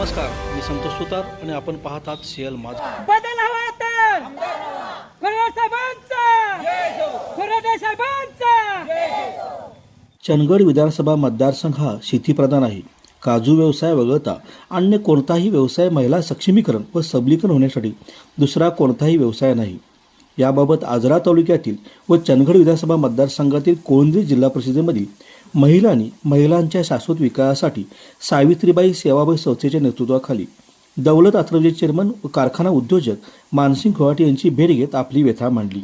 नमस्कार मी संतोष सुतार आणि आपण पाहत आहात सीएल माझा. बदल हवा साहेबांचा. चंदगड विधानसभा मतदारसंघ हा शेतीप्रधान आहे. काजू व्यवसाय वगळता अन्य कोणताही व्यवसाय महिला सक्षमीकरण व सबलीकरण होण्यासाठी दुसरा कोणताही व्यवसाय नाही. याबाबत आजरा तालुक्यातील व चंदगड विधानसभा मतदारसंघातील कोळंदी जिल्हा परिषदेमधील महिलांनी महिलांच्या शाश्वत विकासासाठी सावित्रीबाई सेवाबाई संस्थेच्या नेतृत्वाखाली दौलत अत्रवजे चेअरमन व कारखाना उद्योजक मानसिंग खोराटे यांची भेट घेत आपली व्यथा मांडली.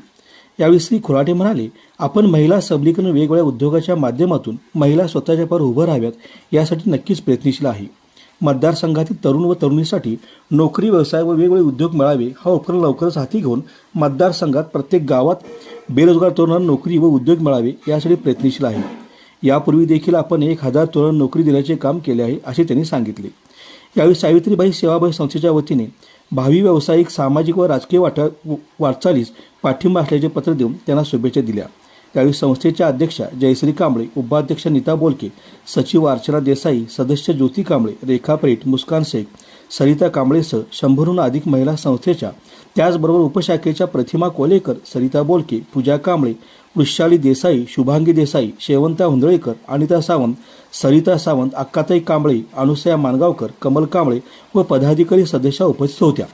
यावेळी श्री खुराटे म्हणाले आपण महिला सबलीकरण वेगवेगळ्या उद्योगाच्या माध्यमातून महिला स्वतःच्या पार उभं राहाव्यात यासाठी नक्कीच प्रयत्नशील आहे. मतदारसंघातील तरुण व तरुणीसाठी नोकरी व्यवसाय व वेगवेगळे उद्योग मिळावे हा उपक्रम लवकरच हाती घेऊन मतदारसंघात प्रत्येक गावात बेरोजगार तरुणांना नोकरी व उद्योग मिळावे यासाठी प्रयत्नशील आहे. यापूर्वी देखील आपण एक हजार तरुण नोकरी देण्याचे काम केले आहे असे त्यांनी सांगितले. यावेळी सावित्रीबाई सेवाबाई संस्थेच्या वतीने भावी व्यावसायिक सामाजिक व राजकीय वाटा वाटचालीस पाठिंबा असल्याचे पत्र देऊन त्यांना शुभेच्छा दिल्या. यावेळी संस्थेच्या अध्यक्षा जयश्री कांबळे उपाध्यक्ष नीता बोलके सचिव अर्चना देसाई सदस्य ज्योती कांबळे रेखा परीट मुस्कान शेख सरिता कांबळेसह शंभरहून अधिक महिला संस्थेच्या त्याचबरोबर उपशाखेच्या प्रतिमा कोलेकर सरिता बोलके पूजा कांबळे वृषाली देसाई शुभांगी देसाई शेवंता हुंदळेकर अनिता सावंत सरिता सावंत अक्काताई कांबळे अनुसया मानगावकर कमल कांबळे व पदाधिकारी सदस्या उपस्थित होत्या.